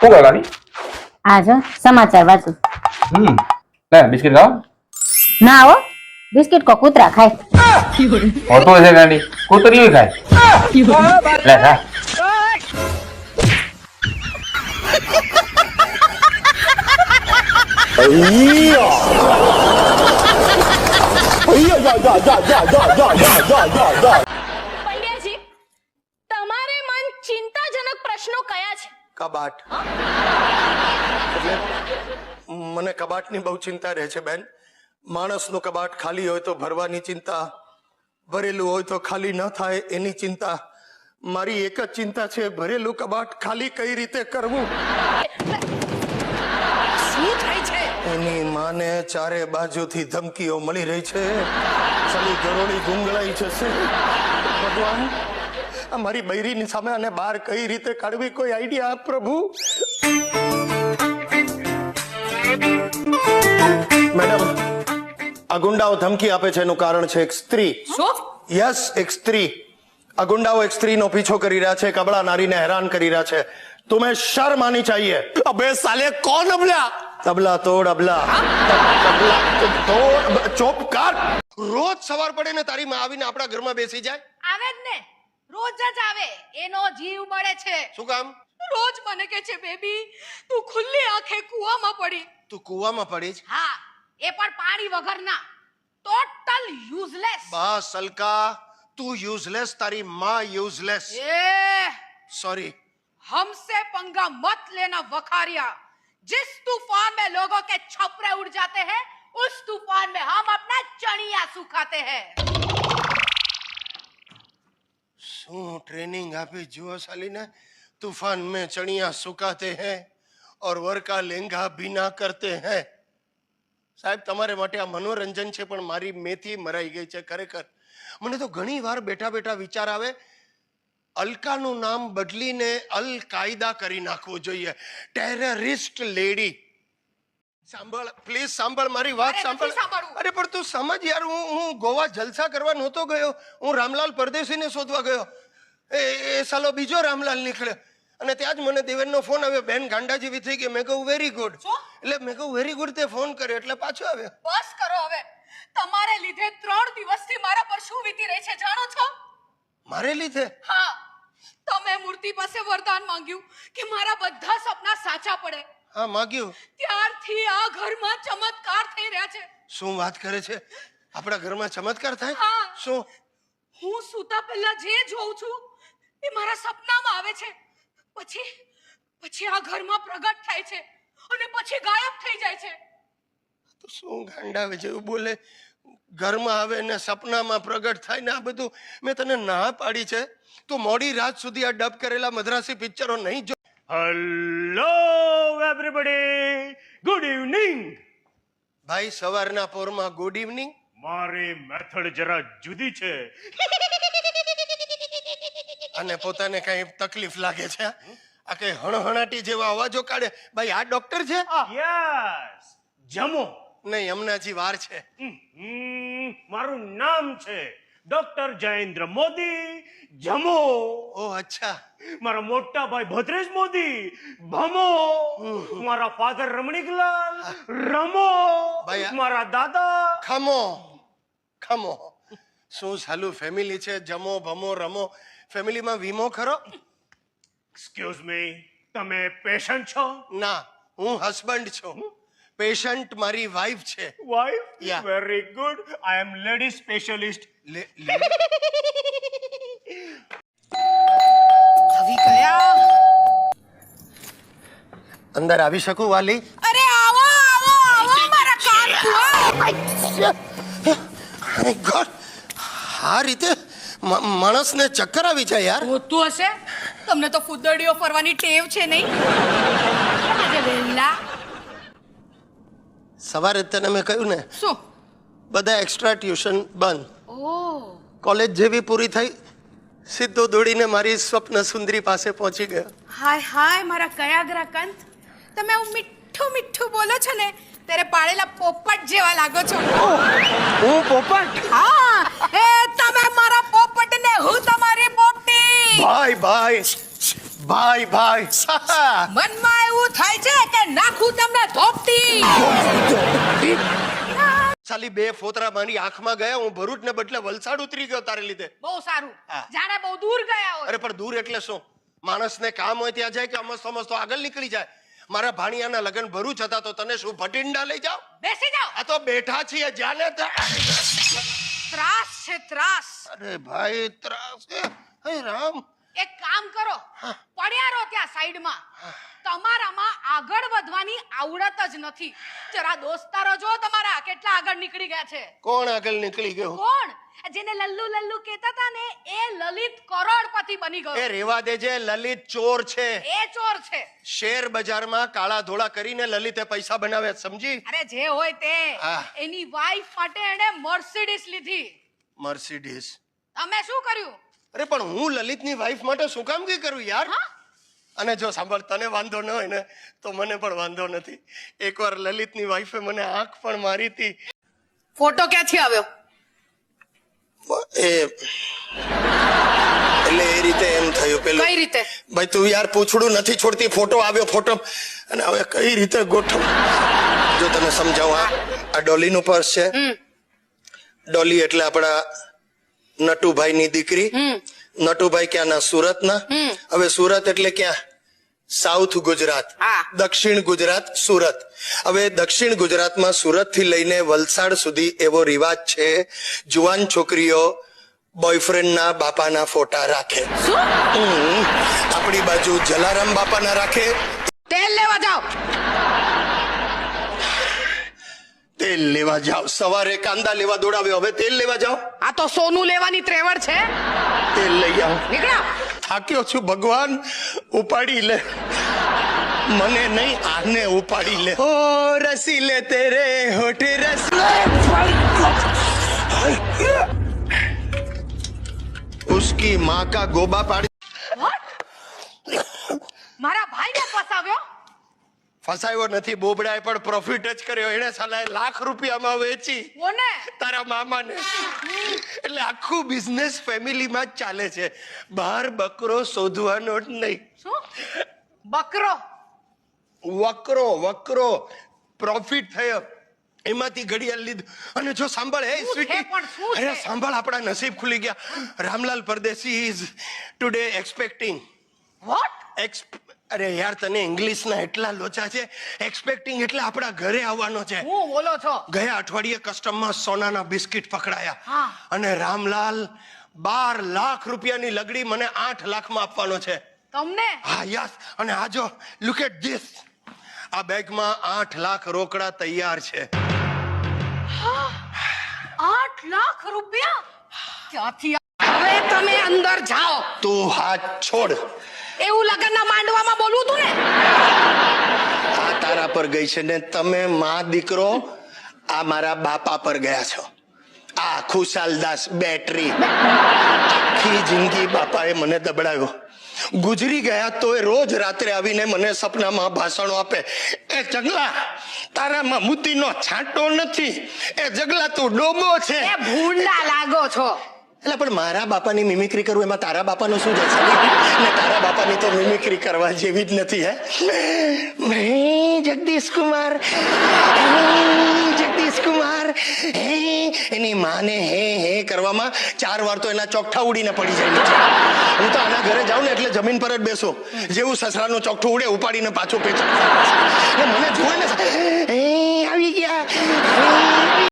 શું કરવાની? આ જો સમાચાર વાંચું. હમ. લે બિસ્કિટ ખાવ ના હો બિસ્કિટ કો કૂતરા ખાય. હોતો છે ગાંડી. કૂતરી ખાય. લે ખા. પંડ્યાજી તમારે મન ચિંતાજનક પ્રશ્નો કયા છે કબાટ. એટલે મને કબાટની બહુ ચિંતા રહે છે બેન. માણસનું કબાટ ખાલી હોય તો ભરવાની ચિંતા ભરેલું હોય તો ખાલી ન થાય એની ચિંતા. મારી એક જ ચિંતા છે ભરેલું કબાટ ખાલી કઈ રીતે કરવું? શું થાય છે? એની માને ચારે બાજુથી ધમકીઓ મળી રહી છે. ચલી ગરોળી ગુંગળાઈ જશે. ભગવાન આ મારી બૈરીની સામે અને બહાર કઈ રીતે કાઢવી કોઈ આઈડિયા આપ પ્રભુ? મેડમ આ ગુંડાઓ ધમકી આપે છે એનું કારણ છે એક સ્ત્રી. શું? યસ એક સ્ત્રી. આ ગુંડાઓ એક સ્ત્રીનો પીછો કરી રહ્યા છે કબડા નારીને હેરાન કરી રહ્યા છે. તુમે શર્મ આની ચાહીએ. અબે સાલે કોણ અબલા? તબલા તોડ અબલા. તબલા તોડ ચોપ કર રોજ સવાર પડે ને તારી માં આવીને આપણા ઘરમાં બેસી જાય. આવે જ ને. રોજ જ આવે એનો જીવ બળે છે શું કામ રોજ મને કે છે બેબી તું ખુલ્લી આંખે કૂવામાં પડી તું કૂવામાં પડી જ હા એ પણ પાણી વગરના ટોટલ યુઝલેસ બસ સલકા તું યુઝલેસ તારી માં યુઝલેસ એ સોરી हमसे पंगा मत लेना वखारिया जिस तूफान में लोगों के छपरे उड़ जाते हैं उस तूफान में हम अपना चणिया सुखाते हैं શું ટ્રેનિંગ આપી જુઓ સાલીને तूफान में चणिया सुखाते हैं और वर्का लेंगा भीना करते हैं સાહેબ તમારે માટે આ મનોરંજન છે પણ મારી મેથી મરાઈ ગઈ છે ખરેખર મને તો ઘણી વાર બેઠા બેઠા વિચાર આવે અલકાનું નામ બદલીને અલ કાયદા કરી નાખવું જોઈએ ટેરરિસ્ટ લેડી સાંભળ પ્લીઝ સાંભળ મારી વાત સાંભળ. અરે પણ તું સમજ યાર હું હું ગોવા જલસા કરવા નહોતો ગયો. હું રામલાલ પરદેશીને શોધવા ગયો. એ એ સાલો બીજો રામલાલ નીકળ્યો. અને ત્યાં જ મને દેવેનનો ફોન આવ્યો. બેન ગાંડા જેવી થઈ ગઈ. મેં કહું વેરી ગુડ? એટલે મેં કહું વેરી ગુડ તે ફોન કર્યો. એટલે પાછો આવ્યો. બસ કરો હવે. તમારે લીધે ત્રણ દિવસથી મારા પર શું વીતી રહી છે જાણો છો? મારે લીધે? હા. તમે મૂર્તિ પાસે વરદાન માંગ્યું કે મારા બધા સપના સાચા પડે. હા માગ્યું. ત્યારથી આ ઘરમાં ચમત્કાર થઈ રહ્યા છે. શું વાત કરે છે? આપણા ઘરમાં ચમત્કાર થાય? હા. શું? હું સૂતા પહેલા જે જોઉં છું એ મારા સપનામાં આવે છે. પછી પછી આ ઘરમાં પ્રગટ થાય છે અને પછી ગાયબ થઈ જાય છે. તો શું ગાંડાવે જેવું બોલે? ઘરમાં આવે ને સપનામાં પ્રગટ થાય ને આ બધું મેં તને ના પાડી છે? તું મોડી રાત સુધી આ ડબ કરેલા મદ્રાસી પિક્ચરો નહીં જો હેલો એવરીબડી ગુડ ઇવનિંગ ભાઈ સવારના પોરમાં ગુડ ઇવનિંગ મારી મેથડ જરા જુદી છે. અને પોતાને કઈ તકલીફ લાગે છે? આ કઈ હણહણાટી જેવા અવાજો કાઢે? ભાઈ આ ડોક્ટર છે? યસ જમો. નહીં હમણાંથી વાર છે. હમ, મારું નામ છે ડોક્ટર જયેન્દ્ર મોદી જમો. ઓ અચ્છા. મારા મોટા ભાઈ ભદ્રેશ મોદી ભમો. મારા ફાધર રમણીકલાલ રમો. મારા દાદા. ખમો. ખમો. શું સાલું ફેમિલી છે? જમો ભમો રમો. ફેમિલીમાં વીમો ખરો? એક્સક્યુઝ મી તમે પેશન્ટ છો? ના હું હસબન્ડ છું. પેશન્ટ મારી વાઈફ છે. Wife Yeah. Very good I am lady specialist લે- લે- આવી ગયા? અંદર આવી શકું વાલી? અરે આવો આવો આવો મારા કાન ખુલો My God! આ રીતે મ- માણસને ચક્કર આવી જાય યાર. હોતું હશે? તમને તો ફૂદડીઓ ફરવાની ટેવ છે નહીં આજે વહેલા સવારે જ તને મેં કહ્યું ને શું? બધા એક્સ્ટ્રા ટ્યુશન બંધ. ઓ. કોલેજ જેવી પૂરી થઈ સીધો દોડીને મારી સ્વપ્ન સુંદરી પાસે પહોંચી ગયો. હાય હાય મારા કયાગ્રા કંત. તમે આવું મીઠું મીઠું બોલો છો ને ત્યારે પાળેલા પોપટ જેવા લાગો છો. હું પોપટ? હા એ તમે મારા પોપટ ને હું તમારી પોપટી. ભાઈ ભાઈ ભાઈ ભાઈ મનમાં એવું થાય છે કે નાખું તમને ધોપતી. સાલી બે ફોતરા મારી આંખમાં ગયા હું ભરૂચ ને બદલે વલસાડ ઉતરી ગયો તારે લીધે. બહુ સારું. જાણે બહુ દૂર ગયા હોય. અરે પણ દૂર એટલે શું? માણસને કામ હોય ત્યાં જાય કે અમસ્તો અમસ્તો આગળ નીકળી જાય? મારા ભાણિયાના લગ્ન ભરૂચ હતા તો તને શું ભટિંડા લઈ જાઓ? બેસી જાઓ. આ તો બેઠા છીએ જાને ત્રાસ છે ત્રાસ. અરે ભાઈ ત્રાસ હે રામ. એક કામ કરો. પડ્યા રહો ત્યાં સાઈડમાં. તમારામાં આગળ વધવાની આવડત જ નથી. જરા દોસ્તારો જો તમારા કેટલા આગળ નીકળી ગયા છે. કોણ આગળ નીકળી ગયો? કોણ? જેને લલ્લુ લલ્લુ કહેતા હતા ને એ લલિત કરોડપતિ બની એ ગયો રેવા દેજે લલિત ચોર છે. એ ચોર છે. શેર બજારમાં કાળા ધોળા કરીને લલિતે પૈસા બનાવે સમજી? અરે જે હોય તે. એની વાઈફ માટે એણે મર્સિડીસ લીધી. મર્સિડીઝ તમે શું કર્યું? અરે પણ હું લલિતની વાઈફ માટે શું કામ કઈ કરું યાર? અને જો સાંભળ તને વાંધો ન હોય ને તો મને પણ વાંધો નથી. એકવાર લલિતની વાઈફે મને આંખ પણ મારી હતી. ફોટો ક્યાંથી આવ્યો? એ એટલે એ રીતે એમ થયું પેલું. કઈ રીતે? ભાઈ તું યાર પૂછડું નથી છોડતી ફોટો આવ્યો ફોટો. અને હવે કઈ રીતે ગોઠવ? જો તને સમજાવું આ ડોલીનો ડોલીનું પર્સ છે. ડોલી એટલે આપણા નટુભાઈની દીકરી નટુભાઈ ક્યાંના? સુરતના? હવે સુરત એટલે ક્યાં? સાઉથ ગુજરાત. દક્ષિણ ગુજરાત સુરત. હવે દક્ષિણ ગુજરાતમાં સુરતથી લઈને વલસાડ સુધી એવો રિવાજ છે જુવાન છોકરીઓ બોયફ્રેન્ડના બાપાના ફોટા રાખે. આપણી બાજુ જલારામ બાપાના રાખે. તેલ લેવા જાઓ. તેલ લેવા જાઓ. સવારે કાંદા લેવા દોડાવ્યો. હવે તેલ લેવા જાઓ. આ તો સોનું લેવાની ત્રેવડ છે. તેલ લઈ આવો. નીકળા. થાક્યો છું ભગવાન. ઉપાડી લે. મને નહીં આને ઉપાડી લે. ઓ રસી લે તેરે હોઠ રસ. ઉસકી માँ કા ગોબા પાડી ફસાયો નથી બોબડાએ પણ પ્રોફિટ જ કર્યો. એને સાલા લાખ રૂપિયામાં વેચી. તારા મામાને. એટલે આખું બિઝનેસ ફેમિલીમાં જ ચાલે છે. બહાર બકરો શોધવાનો જ નહીં. શું? બકરો? વકરો વકરો પ્રોફિટ થયો. એમાંથી ઘડિયાળ લીધું. અને જો સાંભળ હે સ્વીટી. અરે સાંભળ આપણા નસીબ ખુલી ગયા. Ramlal Pardesi is today expecting what અરે યાર તને ઇંગ્લિશના એટલા લોચા છે એક્સપેક્ટિંગ એટલે આપણા ઘરે આવવાનો છે. હું બોલો છો? ગયા અઠવાડિયે કસ્ટમમાં સોનાના બિસ્કિટ પકડાયા. અને રામલાલ બાર લાખ રૂપિયાની લગડી મને આઠ લાખમાં આપવાનો છે. તમને? હા યસ. અને આ જો લુક એટ ધીસ આ બેગમાં આઠ લાખ રોકડા તૈયાર છે. આઠ લાખ રૂપિયા? ક્યાંથી હવે તમે અંદર જાઓ. તું હાથ છોડ. એવું લગ્ન ના ને તારા પર ગઈ છે ને તમે માં દીકરો આ મારા બાપા પર ગયા છો. આ ખુશાલદાસ બેટરી. આખી જિંદગી બાપાએ મને દબડાવ્યો ગુજરી ગયા તો એ રોજ રાત્રે આવીને મને સપનામાં ભાષણો આપે. એ જગલા તારામાં મુતીનો છાંટો નથી. એ જગલા તું ડોબો છે. ભૂંડા લાગો છો. એટલે પણ મારા બાપાની મિમિક્રી કરવું એમાં તારા બાપાનું શું જશે? ને તારા બાપાની તો મિમિક્રી કરવા જેવી જ નથી, હે? મેં જગદીશ કુમાર જગદીશ કુમાર, હે, એની માને હે હે કરવામાં ચાર વાર તો એના ચોકઠા ઉડીને પડી જાય છે હું તો આના ઘરે જાઉં ને એટલે જમીન પર જ બેસો. જેવું સસરાનું ચોકઠું ઉડે, ઉપાડીને પાછું પેચા મને જોવે હે, આવી ગયા.